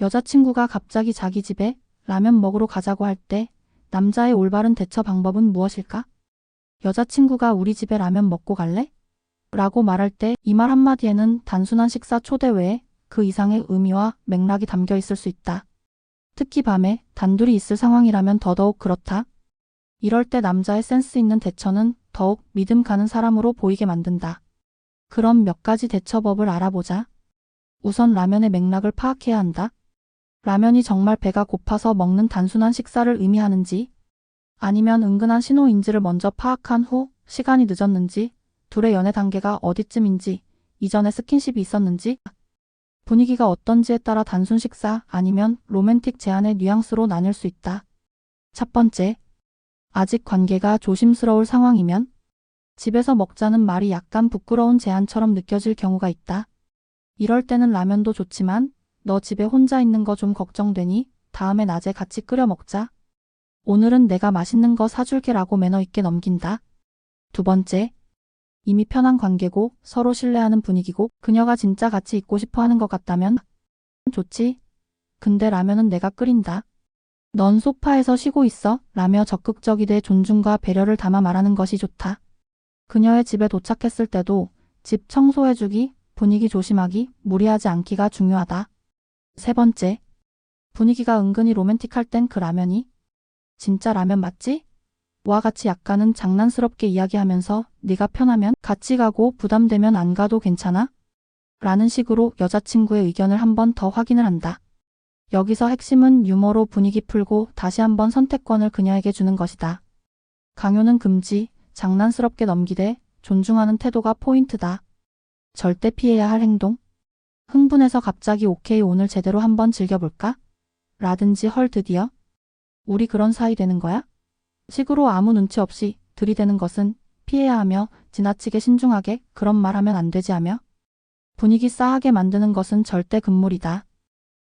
여자친구가 갑자기 자기 집에 라면 먹으러 가자고 할 때 남자의 올바른 대처 방법은 무엇일까? 여자친구가 우리 집에 라면 먹고 갈래? 라고 말할 때 이 말 한마디에는 단순한 식사 초대 외에 그 이상의 의미와 맥락이 담겨 있을 수 있다. 특히 밤에 단둘이 있을 상황이라면 더더욱 그렇다. 이럴 때 남자의 센스 있는 대처는 더욱 믿음 가는 사람으로 보이게 만든다. 그럼 몇 가지 대처법을 알아보자. 우선 라면의 맥락을 파악해야 한다. 라면이 정말 배가 고파서 먹는 단순한 식사를 의미하는지, 아니면 은근한 신호인지를 먼저 파악한 후 시간이 늦었는지, 둘의 연애 단계가 어디쯤인지, 이전에 스킨십이 있었는지, 분위기가 어떤지에 따라 단순 식사 아니면 로맨틱 제안의 뉘앙스로 나뉠 수 있다. 첫 번째, 아직 관계가 조심스러울 상황이면 집에서 먹자는 말이 약간 부끄러운 제안처럼 느껴질 경우가 있다. 이럴 때는 라면도 좋지만 너 집에 혼자 있는 거 좀 걱정되니 다음에 낮에 같이 끓여 먹자. 오늘은 내가 맛있는 거 사줄게 라고 매너 있게 넘긴다. 두 번째, 이미 편한 관계고 서로 신뢰하는 분위기고 그녀가 진짜 같이 있고 싶어 하는 것 같다면 좋지. 근데 라면은 내가 끓인다. 넌 소파에서 쉬고 있어 라며 적극적이되 존중과 배려를 담아 말하는 것이 좋다. 그녀의 집에 도착했을 때도 집 청소해주기, 분위기 조심하기, 무리하지 않기가 중요하다. 세 번째, 분위기가 은근히 로맨틱할 땐 그 라면이 진짜 라면 맞지? 와 같이 약간은 장난스럽게 이야기하면서 네가 편하면 같이 가고 부담되면 안 가도 괜찮아? 라는 식으로 여자친구의 의견을 한 번 더 확인을 한다. 여기서 핵심은 유머로 분위기 풀고 다시 한번 선택권을 그녀에게 주는 것이다. 강요는 금지, 장난스럽게 넘기되 존중하는 태도가 포인트다. 절대 피해야 할 행동. 흥분해서 갑자기 오케이 오늘 제대로 한번 즐겨볼까? 라든지 헐 드디어? 우리 그런 사이 되는 거야? 식으로 아무 눈치 없이 들이대는 것은 피해야 하며 지나치게 신중하게 그런 말 하면 안 되지 하며 분위기 싸하게 만드는 것은 절대 금물이다.